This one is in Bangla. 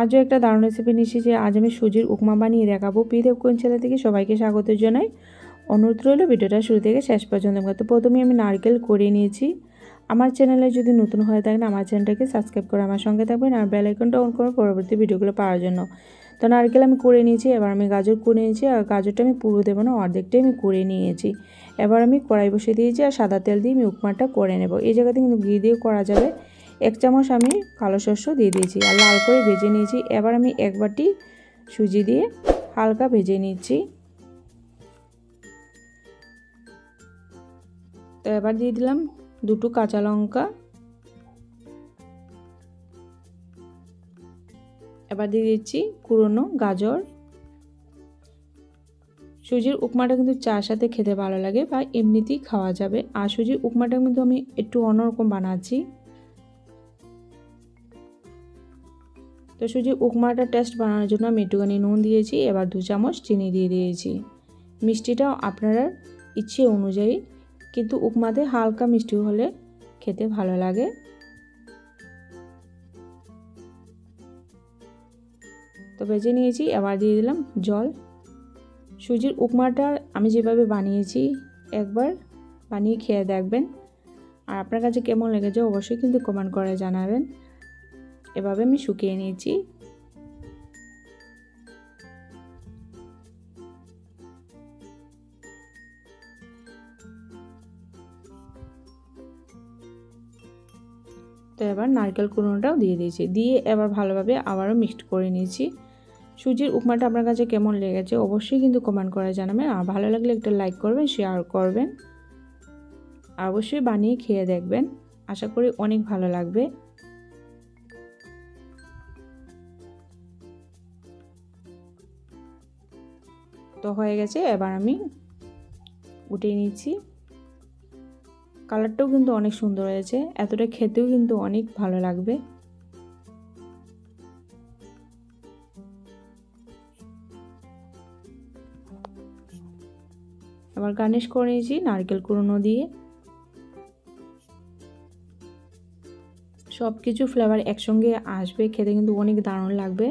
আজও একটা দারুণ রেসিপি নিচ্ছি যে আজ আমি সুজির উপমা বানিয়ে দেখাবো। কোন ছেলে থেকে সবাইকে স্বাগত জানাই। অনুরোধ রইল ভিডিওটা শুরু থেকে শেষ পর্যন্ত তো প্রথমে আমি নারকেল করে নিয়েছি। আমার চ্যানেলে যদি নতুন হয়ে থাকেন, আমার চ্যানেলটাকে সাবস্ক্রাইব করে আমার সঙ্গে থাকবেন আর বেল আইকনটা অন করে পরবর্তী ভিডিওগুলো পাওয়ার জন্য। তো নারকেল আমি করে নিয়েছি, এবার আমি গাজর করে নিয়েছি আর গাজরটা আমি পুরো দেবো না, অর্ধেকটাই আমি করে নিয়েছি। এবার আমি কড়াই বসিয়ে দিয়েছি আর সাদা তেল দিয়ে আমি উপমাটা করে নেব। এই জায়গাতে কিন্তু ঘি দিয়ে করা যাবে। এক চামচ আমি কালো শস্য দিয়ে দিয়েছি আর লাল করে ভেজে নিয়েছি। এবার আমি এক বাটি সুজি দিয়ে হালকা ভেজে নিচ্ছি। তো এবার দিয়ে দিলাম দুটো কাঁচা লঙ্কা। এবার দিয়ে দিচ্ছি কুড়োনো গাজর। সুজির উপমাটা কিন্তু চার সাথে খেতে ভালো লাগে বা এমনিতেই খাওয়া যাবে। আর সুজির উপমাটা কিন্তু আমি একটু অন্যরকম বানাচ্ছি। তো সুজির উপমাটা টেস্ট বানানোর জন্য আমি একটুখানি নুন দিয়েছি, এবার দু চামচ চিনি দিয়ে দিয়েছি। মিষ্টিটাও আপনারা ইচ্ছে অনুযায়ী, কিন্তু উপমাতে হালকা মিষ্টি হলে খেতে ভালো লাগে। তো ভেজে নিয়েছি, এবার দিয়ে দিলাম জল। সুজির উপমাটা আমি যেভাবে বানিয়েছি, একবার বানিয়ে খেয়ে দেখবেন। আর আপনার কাছে কেমন লেগেছে অবশ্যই কিন্তু কমেন্ট করে জানাবেন। এভাবে আমি শুকিয়ে নিয়েছি। তো এবার নারকেল কুড়োটাও দিয়ে দিয়েছি। দিয়ে এবার ভালোভাবে আবারও মিক্সড করে নিয়েছি। সুজির উপমাটা আপনার কাছে কেমন লেগেছে অবশ্যই কিন্তু কমেন্ট করে জানাবেন। আর ভালো লাগলে একটা লাইক করবেন শেয়ার করবেন। অবশ্যই বানিয়ে খেয়ে দেখবেন। আশা করি অনেক ভালো লাগবে। তো হয়ে গেছে, এবার আমি উঠিয়ে নিচ্ছি। কালারটাও কিন্তু অনেক সুন্দর হয়েছে, এতটা খেতেও কিন্তু অনেক ভালো লাগবে। আবার গার্নিশ করে নিয়েছি নারকেল কুড়োনো দিয়ে। সব কিছু ফ্লেভার একসঙ্গে আসবে, খেতে কিন্তু অনেক দারুণ লাগবে।